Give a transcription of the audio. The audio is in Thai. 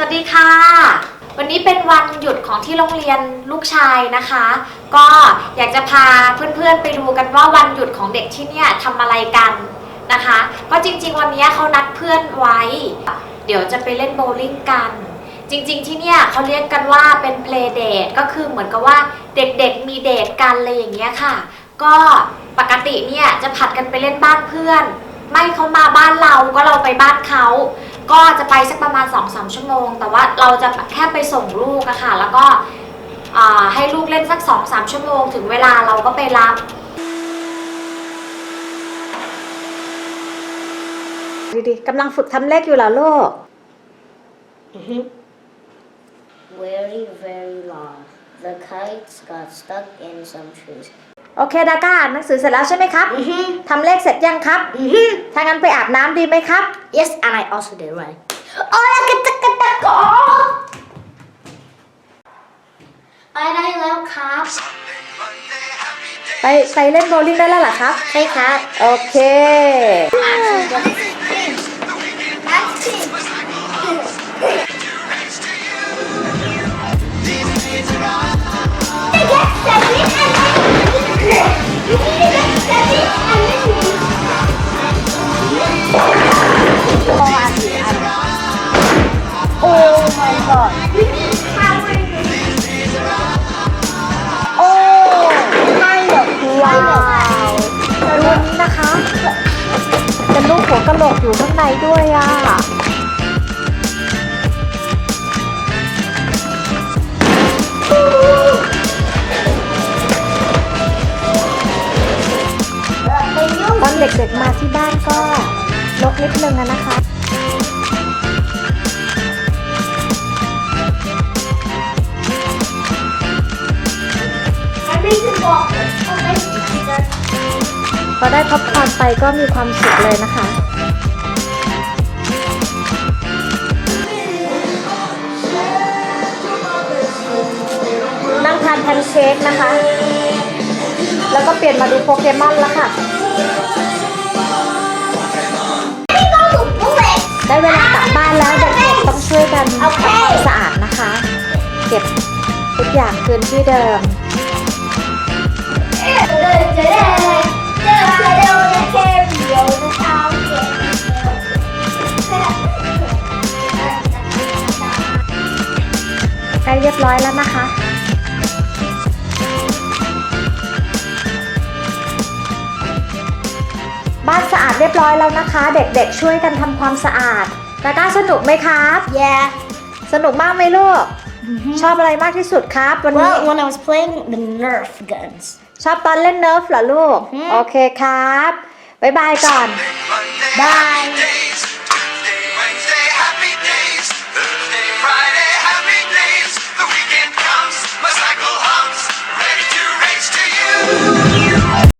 สวัสดีค่ะ วันนี้เป็นวันหยุดของที่โรงเรียนลูกชายนะคะ ก็อยากจะพาเพื่อนๆไปดูกันว่าวันหยุดของเด็กที่เนี่ยทำอะไรกันนะคะ ก็จริงๆ วันนี้เขานัดเพื่อนไว้ เดี๋ยวจะไปเล่นโบว์ลิ่งกัน จริงๆที่เนี่ยเขาเรียกกันว่าเป็น play date ก็คือเหมือนกับว่าเด็กๆมีเดทกันอะไรอย่างเงี้ยค่ะ ก็ปกติเนี่ยจะผัดกันไปเล่นบ้านเพื่อน ไม่เขามาบ้านเราก็เราไปบ้านเขา ก็จะไปสักประมาณ2อสชั่วโมง แต่ว่าเราจะแค่ไปส่งลูกอะค่ะ แล้วก็อ่าให้ลูกเล่นสัก2อสชั่วโมง ถึงเวลาเราก็ไปรับดีๆกำลังฝึกทำเลขอยู่เหรอลูก Very, very long. The kites got stuck in some trees. โอเคดาก้าอ่านหนังสือเสร็จแล้วใช่ไหมครับ Mm-hmm. ทำเลขเสร็จยังครับ Mm-hmm. ถ้างั้นไปอาบน้ำดีไหมครับ Yes, and I also did right. Oh, look at the the the oh! ไปได้แล้วครับไปไปเล่นโบว์ลิ่งได้แล้วเหรอครับ ใช่ครับ โอเคโอ้ กระโหลกอยู่ข้างในด้วยอะตอนเด็กๆมาที่บ้านก็ลกนิดนึงนะคะ พอได้พับคอนไปก็มีความสุขเลยนะคะนั่งทานแพนเค้กนะคะ แล้วก็เปลี่ยนมาดูโปเกมอนแล้วค่ะ ได้เวลากลับบ้านแล้วเด็กๆต้องช่วยกันทำความสะอาดนะคะ เก็บทุกอย่างคืนที่เดิม เรียบร้อยแล้วนะคะ บ้านสะอาดเรียบร้อยแล้วนะคะ เด็กๆช่วยกันทำความสะอาดดาก้าสนุกไหมครับ Yeah. สนุกมากไหมลูก ชอบอะไรมากที่สุดครับวันนี้ Well, when I was playing the Nerf guns. ชอบตอนเล่นเนิร์ฟเหรอลูกอืมโอเคครับ บ๊ายบายก่อน Bye.